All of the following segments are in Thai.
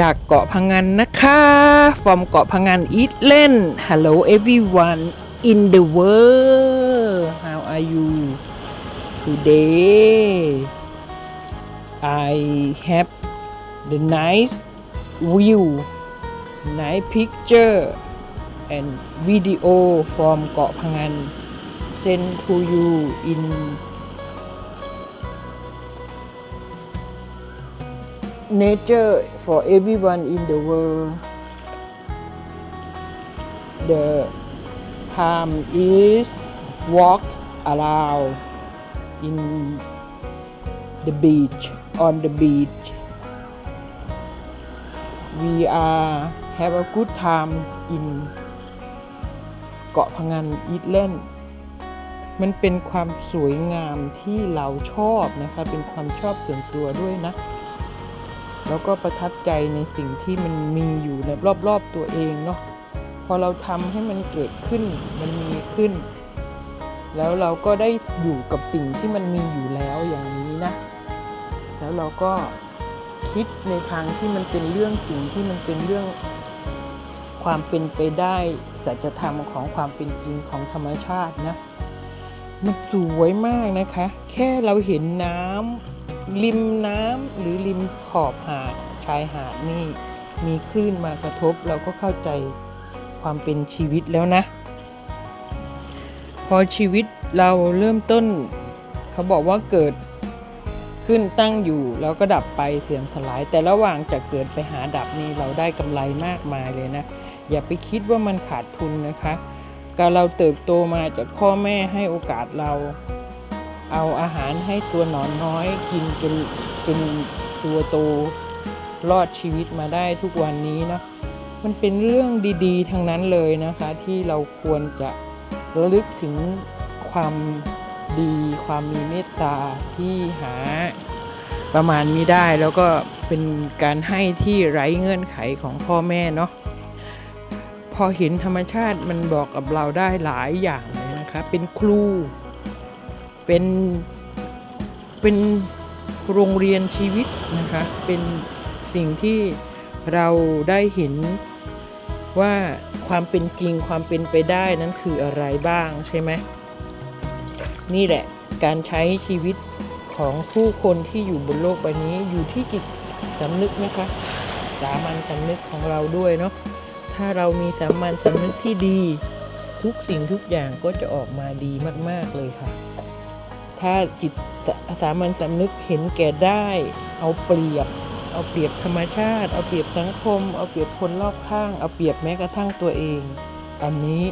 จากเกาะพังงานนะคะ from เกาะพังงานอีทเล่น Hello everyone in the world how are you today I have the nice view nice picture and video from เกาะพังงาน send to you in nature for everyone in the world. The time is walked around in the beach on the beach. We are have a good time in เกาะพังงานอีทแลนด์มันเป็นความสวยงามที่เราชอบนะคะ เป็นความชอบส่วนตัวด้วยนะ แล้วก็ประทับใจในสิ่งที่มันมีอยู่ในรอบๆตัวเองเนาะพอเราทำให้มันเกิดขึ้นมันมีขึ้น แล้วเราก็ได้อยู่กับสิ่งที่มันมีอยู่แล้วอย่างนี้นะ แล้วเราก็คิดในทางที่มันเป็นเรื่องสิ่งที่มันเป็นเรื่องความเป็นไปได้สัจธรรมของความเป็นจริงของธรรมชาตินะ มันสวยมากนะคะ แค่เราเห็นน้ำ ริมน้ำหรือริมขอบหาดชายหาดนี่มีคลื่นมากระทบเราก็เข้าใจความเป็นชีวิตแล้วนะ พอชีวิตเราเริ่มต้น เขาบอกว่าเกิดขึ้นตั้งอยู่แล้วก็ดับไปเสื่อมสลาย แต่ระหว่างจากเกิดไปหาดับนี่เราได้กำไรมากมายเลยนะ อย่าไปคิดว่ามันขาดทุนนะคะ การเราเติบโตมาจากพ่อแม่ให้โอกาสเรา เอาอาหารให้ตัวหนอนน้อยกินจนเป็นตัวโตรอดชีวิตมาได้ทุกวันนี้นะมันเป็นเรื่องดีๆ ทั้งนั้นเลยนะคะ ที่เราควรจะระลึกถึงความดีความมีเมตตาที่หาประมาณนี้ได้แล้วก็เป็นการให้ที่ไร้เงื่อนไขของพ่อแม่เนาะพอเห็นธรรมชาติมันบอกกับเราได้หลายอย่างเลยนะคะ เป็นครู เป็นเป็นโรงเรียนชีวิตนะคะ เป็นสิ่งที่เราได้เห็นว่าความเป็นจริงความเป็นไปได้นั้นคืออะไรบ้างใช่ไหมนี่แหละการใช้ชีวิตของผู้คนที่อยู่บนโลกใบนี้อยู่ที่จิตสำนึกนะคะ สามัญสำนึกของเราด้วยเนาะถ้าเรามีสามัญสำนึกที่ดี ทุกสิ่งทุกอย่างก็จะออกมาดีมาก ๆ เลยค่ะ ถ้าจิตสามัญสำนึกเห็นแก่ได้ เอาเปรียบ เอาเปรียบธรรมชาติ เอาเปรียบสังคม เอาเปรียบคนรอบข้าง เอาเปรียบแม้กระทั่งตัวเอง อันนี้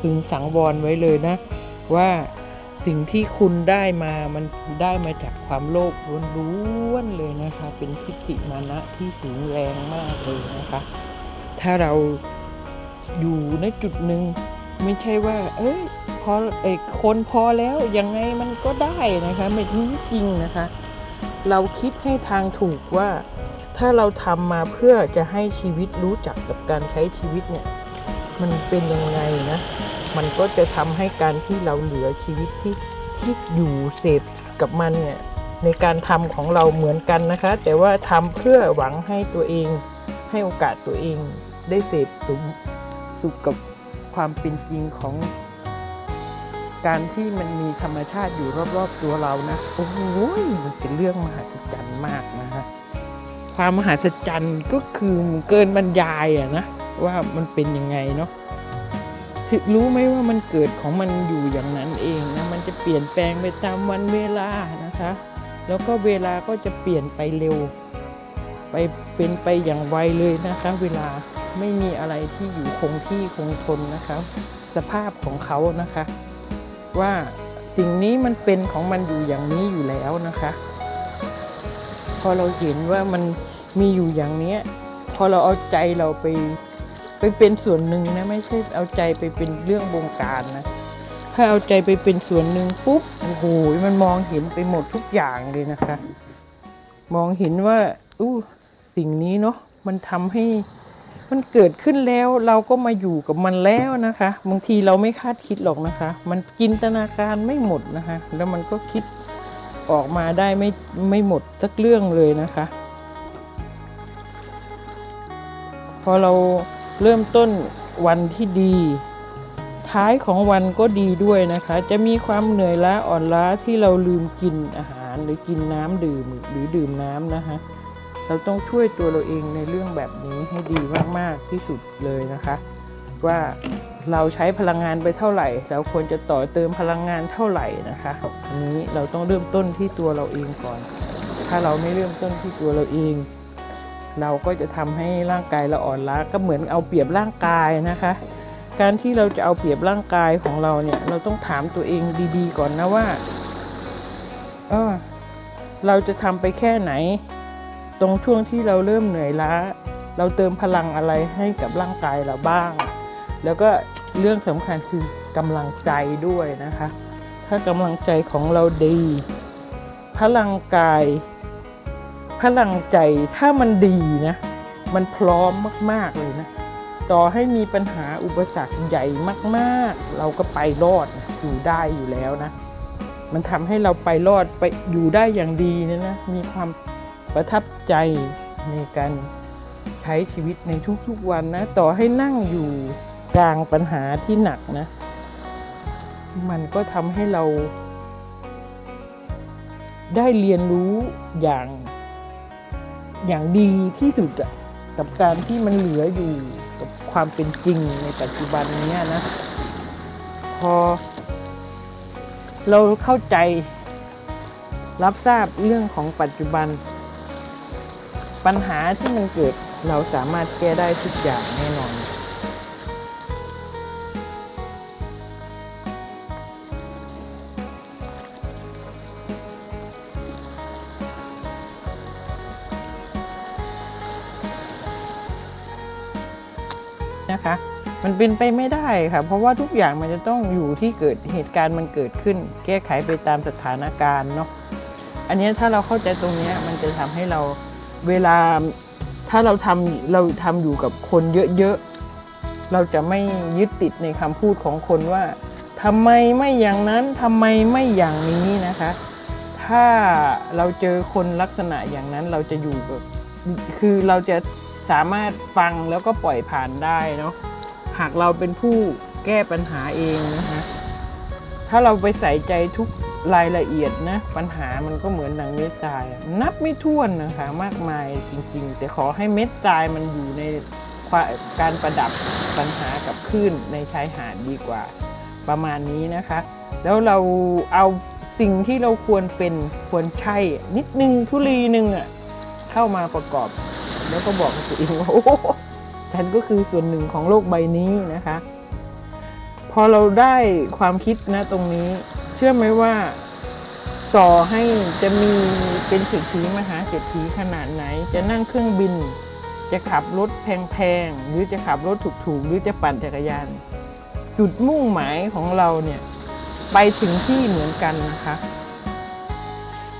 พึงสังวรไว้เลยนะ ว่าสิ่งที่คุณได้มามันได้มาจากความโลภล้วนๆเลยนะคะ เป็นทิฏฐิมานะที่สูงแรงมากเลยนะคะ ถ้าเราอยู่ในจุดหนึ่ง ไม่ใช่ว่า เอ้ยพอเอยคนพอแล้วยังไงมันก็ได้นะคะไม่จริงนะคะ เราคิดให้ทางถูกว่า ถ้าเราทำมาเพื่อจะให้ชีวิตรู้จักกับการใช้ชีวิตเนี่ยมันเป็นยังไงนะ มันก็จะทำให้การที่เราเหลือชีวิตที่ที่อยู่เสพกับมันเนี่ยในการทำของเราเหมือนกันนะคะ แต่ว่าทำเพื่อหวังให้ตัวเองให้โอกาสตัวเองได้เสพสุขสุขกับ ความเป็นจริงของ การที่มันมีธรรมชาติอยู่รอบๆตัวเรานะโอ้โหมันเป็นเรื่องมหัศจรรย์มากนะฮะความมหัศจรรย์ก็คือเกินบรรยายอะนะว่ามันเป็นยังไงเนาะรู้ไหมว่ามันเกิดของมันอยู่อย่างนั้นเองนะมันจะเปลี่ยนแปลงไปตามวันเวลานะคะ แล้วก็เวลาก็จะเปลี่ยนไปเร็ว ไปเป็นไปอย่างไวเลยนะคะ เวลาไม่มีอะไรที่อยู่คงที่คงทนนะคะสภาพของเขานะคะ ว่าสิ่งนี้มันเป็นของมันอยู่อย่างนี้อยู่แล้วนะคะ พอเราเห็นว่ามันมีอยู่อย่างเนี้ย พอเราเอาใจเราไปไปเป็นส่วนหนึ่งนะไม่ใช่เอาใจไปเป็นเรื่องบงการนะถ้าเอาใจไปเป็นส่วนหนึ่งปุ๊บโอ้โหมันมองเห็นไปหมดทุกอย่างเลยนะคะ มองเห็นว่าอู้ สิ่งนี้เนาะมันทำให้มันเกิดขึ้นแล้วเราก็มาอยู่กับมันแล้วนะคะ บางทีเราไม่คาดคิดหรอกนะคะ มันจินตนาการไม่หมดนะคะ แล้วมันก็คิดออกมาได้ไม่ไม่หมดสักเรื่องเลยนะคะ พอเราเริ่มต้นวันที่ดี ท้ายของวันก็ดีด้วยนะคะ จะมีความเหนื่อยล้าอ่อนล้าที่เราลืมกินอาหารหรือกินน้ำดื่มหรือดื่มน้ำนะคะ เราต้องช่วยตัวเราเองในเรื่องแบบนี้ให้ดีมาก ๆ ที่สุดเลยนะคะ ว่าเราใช้พลังงานไปเท่าไหร่เราควรจะต่อเติมพลังงานเท่าไหร่นะคะอันนี้เราต้องเริ่มต้นที่ตัวเราเองก่อน ถ้าเราไม่เริ่มต้นที่ตัวเราเอง เราก็จะทำให้ร่างกายเราอ่อนล้าก็เหมือนเอาเปรียบร่างกายนะคะ การที่เราจะเอาเปรียบร่างกายของเราเนี่ยเราต้องถามตัวเองดี ๆ ก่อนนะว่าเออเราจะทำไปแค่ไหน ตรงช่วงที่เราเริ่มเหนื่อยล้า เราเติมพลังอะไรให้กับร่างกายเราบ้าง แล้วก็เรื่องสำคัญคือกำลังใจด้วยนะคะ ถ้ากำลังใจของเราดี พลังกาย พลังใจถ้ามันดีนะ มันพร้อมมาก ๆ เลยนะ ต่อให้มีปัญหาอุปสรรคใหญ่มาก ๆ เราก็ไปรอดอยู่ได้อยู่แล้วนะ มันทำให้เราไปรอดไปอยู่ได้อย่างดีนยนะ มีความ ประทับใจในการใช้ชีวิตในทุกๆวันนะ ต่อให้นั่งอยู่กลางปัญหาที่หนักนะ มันก็ทำให้เรา ได้เรียนรู้อย่างอย่างดีที่สุดอะกับการที่มันเหลืออยู่กับความเป็นจริงในปัจจุบันนี้นะ พอ เราเข้าใจรับทราบเรื่องของปัจจุบัน ปัญหาที่มันเกิดเราสามารถแก้ได้ทุกอย่างแน่นอนนะคะ มันเป็นไปไม่ได้ค่ะ เพราะว่าทุกอย่างมันจะต้องอยู่ที่เกิดเหตุการณ์มันเกิดขึ้น แก้ไขไปตามสถานการณ์เนาะ อันนี้ถ้าเราเข้าใจตรงนี้มันจะทำให้เรา เวลาถ้าเราทำเราทำอยู่กับคนเยอะๆ เราจะไม่ยึดติดในคำพูดของคนว่าทำไมไม่อย่างนั้นทำไมไม่อย่างนี้นะคะ ถ้าเราเจอคนลักษณะอย่างนั้นเราจะอยู่กับคือเราจะสามารถฟังแล้วก็ปล่อยผ่านได้เนาะหากเราเป็นผู้แก้ปัญหาเองนะคะถ้าเราไปใส่ใจทุก รายละเอียดนะ ปัญหามันก็เหมือนดังเม็ดทราย นับไม่ถ้วนนะคะมากมายจริง ๆ แต่ขอให้เม็ดทรายมันอยู่ในความการประดับปัญหากับคลื่นในชายหาดดีกว่าประมาณนี้นะคะ แล้วเราเอาสิ่งที่เราควรเป็นควรใช่ นิดนึงทุลีนึงอะเข้ามาประกอบ แล้วก็บอกกับตัวเองว่าโอ้โหฉันก็คือส่วนหนึ่งของโลกใบนี้นะคะ พอเราได้ความคิดนะตรงนี้ ชื่อไหมว่าต่อให้จะมีเป็นเศรษฐีมหาเศรษฐีขนาดไหน จะนั่งเครื่องบิน จะขับรถแพงๆ หรือจะขับรถถูกๆ หรือจะปั่นจักรยาน จุดมุ่งหมายของเราเนี่ยไปถึงที่เหมือนกันนะคะ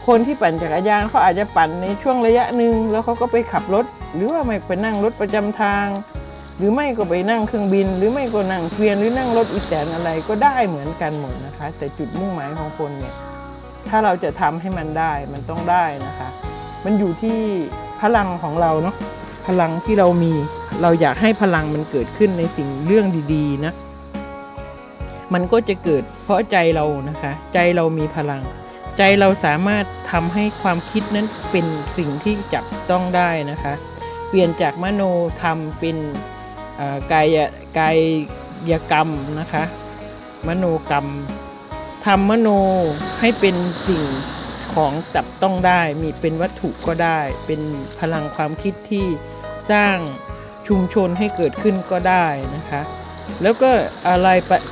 คนที่ปั่นจักรยานเขาอาจจะปั่นในช่วงระยะหนึ่งแล้วเขาก็ไปขับรถ หรือว่าไม่ไปนั่งรถประจำทาง หรือไม่ก็ไปนั่งเครื่องบิน หรือไม่ก็นั่งเกวียนหรือนั่งรถอีแตนอะไรก็ได้เหมือนกันหมดนะคะ แต่จุดมุ่งหมายของคนเนี่ยถ้าเราจะทำให้มันได้มันต้องได้นะคะ มันอยู่ที่พลังของเราเนาะพลังที่เรามีเราอยากให้พลังมันเกิดขึ้นในสิ่งเรื่องดีๆนะมันก็จะเกิดเพราะใจเรานะคะ ใจเรามีพลัง ใจเราสามารถทำให้ความคิดนั้นเป็นสิ่งที่จับต้องได้นะคะ เปลี่ยนจากมโนธรรมเป็น กายกายกรรมนะคะ มโนกรรมทำมโนให้เป็นสิ่งของจับต้องได้มีเป็นวัตถุก็ได้ เป็นพลังความคิดที่สร้างชุมชนให้เกิดขึ้นก็ได้นะคะ แล้วก็อะไร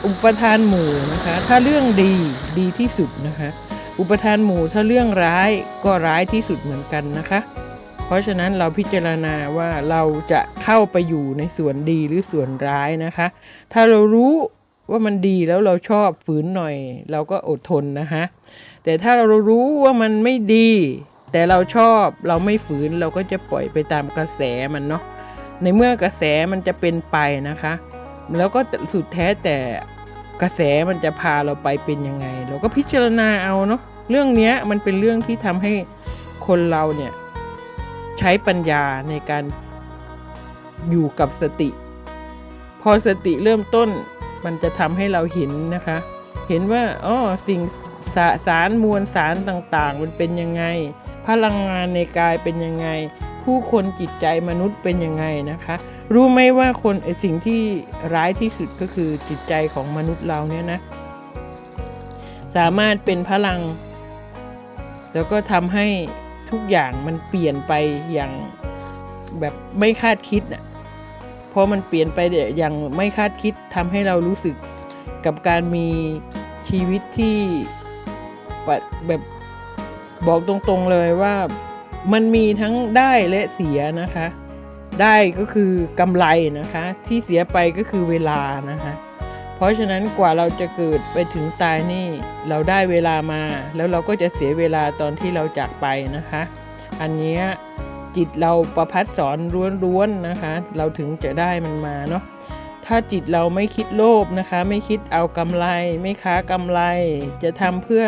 อุปทานหมู่นะคะ ถ้าเรื่องดีดีที่สุดนะคะ อุปทานหมู่ถ้าเรื่องร้ายก็ร้ายที่สุดเหมือนกันนะคะ เพราะฉะนั้นเราพิจารณาว่าเราจะเข้าไปอยู่ในส่วนดีหรือส่วนร้ายนะคะ ถ้าเรารู้ว่ามันดีแล้วเราชอบฝืนหน่อย เราก็อดทนนะคะแต่ถ้าเรารู้ว่ามันไม่ดี แต่เราชอบเราไม่ฝืนเราก็จะปล่อยไปตามกระแสมันเนาะในเมื่อกระแสมันจะเป็นไปนะคะ แล้วก็สุดแท้แต่กระแสมันจะพาเราไปเป็นยังไง เราก็พิจารณาเอาเนาะเรื่องเนี้ยมันเป็นเรื่องที่ทำให้คนเราเนี่ย ใช้ปัญญาในการอยู่กับสติ พอสติเริ่มต้นมันจะทำให้เราเห็นนะคะ เห็นว่าอ๋อสิ่งสาสารมวลสารต่างๆ มันเป็นยังไง พลังงานในกายเป็นยังไง ผู้คนจิตใจมนุษย์เป็นยังไงนะคะ รู้ไหมว่าคนไอสิ่งที่ร้ายที่สุดก็คือจิตใจของมนุษย์เราเนี่ยนะ สามารถเป็นพลัง แล้วก็ทำให้ ทุกอย่างมันเปลี่ยนไปอย่างแบบไม่คาดคิดน่ะเพราะมันเปลี่ยนไปอย่างไม่คาดคิดทำให้เรารู้สึกกับการมีชีวิตที่แบบบอกตรงๆเลยว่ามันมีทั้งได้และเสียนะคะ ได้ก็คือกำไรนะคะ ที่เสียไปก็คือเวลานะคะ เพราะฉะนั้นกว่าเราจะเกิดไปถึงตายนี่เราได้เวลามา แล้วเราก็จะเสียเวลาตอนที่เราจากไปนะคะ อันนี้จิตเราประพัดสอนล้วนๆนะคะ เราถึงจะได้มันมาเนาะถ้าจิตเราไม่คิดโลภนะคะ ไม่คิดเอากำไร ไม่ค้ากำไร จะทำเพื่อ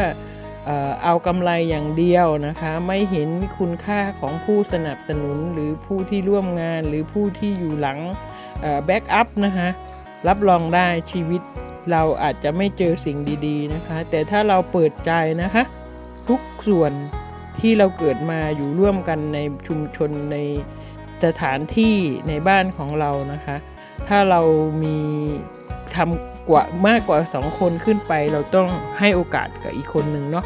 อเอากำไรอย่างเดียวนะคะ ไม่เห็นคุณค่าของผู้สนับสนุนหรือผู้ที่ร่วมงานหรือผู้ที่อยู่หลังแบ็กอัพนะคะ รับรองได้ชีวิตเราอาจจะไม่เจอสิ่งดีๆนะคะ แต่ถ้าเราเปิดใจนะคะ ทุกส่วนที่เราเกิดมาอยู่ร่วมกันในชุมชนในสถานที่ในบ้านของเรานะคะ ถ้าเรามีทำกว่ามากกว่าสองคนขึ้นไป เราต้องให้โอกาสกับอีกคนหนึ่งเนาะ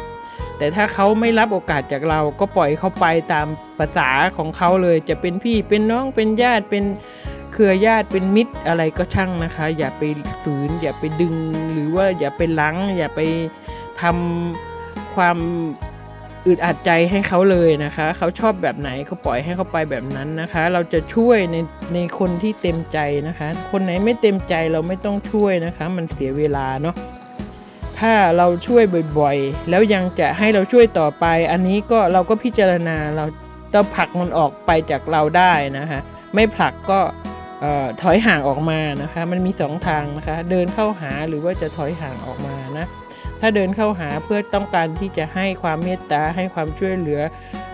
แต่ถ้าเขาไม่รับโอกาสจากเราก็ปล่อยเขาไปตามภาษาของเขาเลย จะเป็นพี่เป็นน้องเป็นญาติเป็น เครือญาติเป็นมิตรอะไรก็ช่างนะคะ อย่าไปฝืน อย่าไปดึง หรือว่าอย่าไปลัง อย่าไปทำความอึดอัดใจให้เขาเลยนะคะ เขาชอบแบบไหนก็ปล่อยให้เขาไปแบบนั้นนะคะ เราจะช่วยในในคนที่เต็มใจนะคะ คนไหนไม่เต็มใจเราไม่ต้องช่วยนะคะ มันเสียเวลาเนาะถ้าเราช่วยบ่อยๆ แล้วยังจะให้เราช่วยต่อไป อันนี้ก็เราก็พิจารณาเราต้องผลักมันออกไปจากเราได้นะคะ ไม่ผลักก็ ถอยห่างออกมานะคะ มันมีสองทางนะคะ เดินเข้าหาหรือว่าจะถอยห่างออกมานะถ้าเดินเข้าหาเพื่อต้องการที่จะให้ความเมตตาให้ความช่วยเหลือ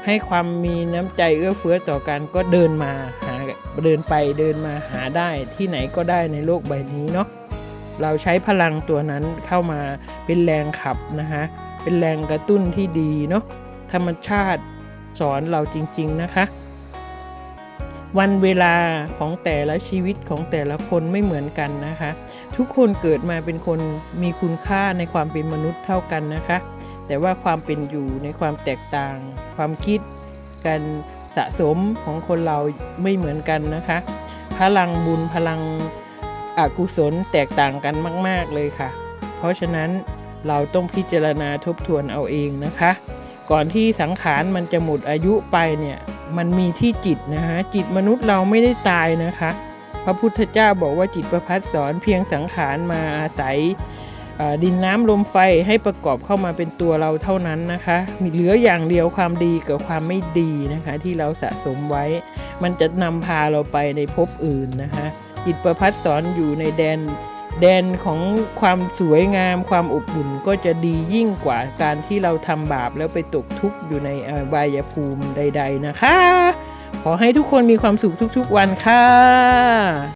ให้ความมีน้ำใจเอื้อเฟื้อต่อกันก็เดินมาหาเดินไปเดินมาหาได้ที่ไหนก็ได้ในโลกใบนี้เนาะเราใช้พลังตัวนั้นเข้ามาเป็นแรงขับนะคะเป็นแรงกระตุ้นที่ดีเนาะธรรมชาติสอนเราจริง ๆนะคะ วันเวลาของแต่ละชีวิตของแต่ละคนไม่เหมือนกันนะคะ ทุกคนเกิดมาเป็นคนมีคุณค่าในความเป็นมนุษย์เท่ากันนะคะ แต่ว่าความเป็นอยู่ในความแตกต่าง ความคิดการสะสมของคนเราไม่เหมือนกันนะคะ พลังบุญพลังอกุศลแตกต่างกันมาก ๆเลยค่ะ เพราะฉะนั้นเราต้องพิจารณาทบทวนเอาเองนะคะ ก่อนที่สังขารมันจะหมดอายุไปเนี่ย มันมีที่จิตนะฮะจิตมนุษย์เราไม่ได้ตายนะคะ พระพุทธเจ้าบอกว่าจิตประพัดสอนเพียงสังขารมาอาศัยดินน้ำลมไฟให้ประกอบเข้ามาเป็นตัวเราเท่านั้นนะคะ มีเหลืออย่างเดียวความดีกับความไม่ดีนะคะ ที่เราสะสมไว้ มันจะนำพาเราไปในภพอื่นนะคะ จิตประพัดสอนอยู่ในแดน แดนของความสวยงามความอบอุ่นก็จะดียิ่งกว่าการที่เราทำบาปแล้วไปตกทุกข์อยู่ในเอ่อบายภูมิใด ๆ นะคะ ขอให้ทุกคนมีความสุขทุกๆวันค่ะ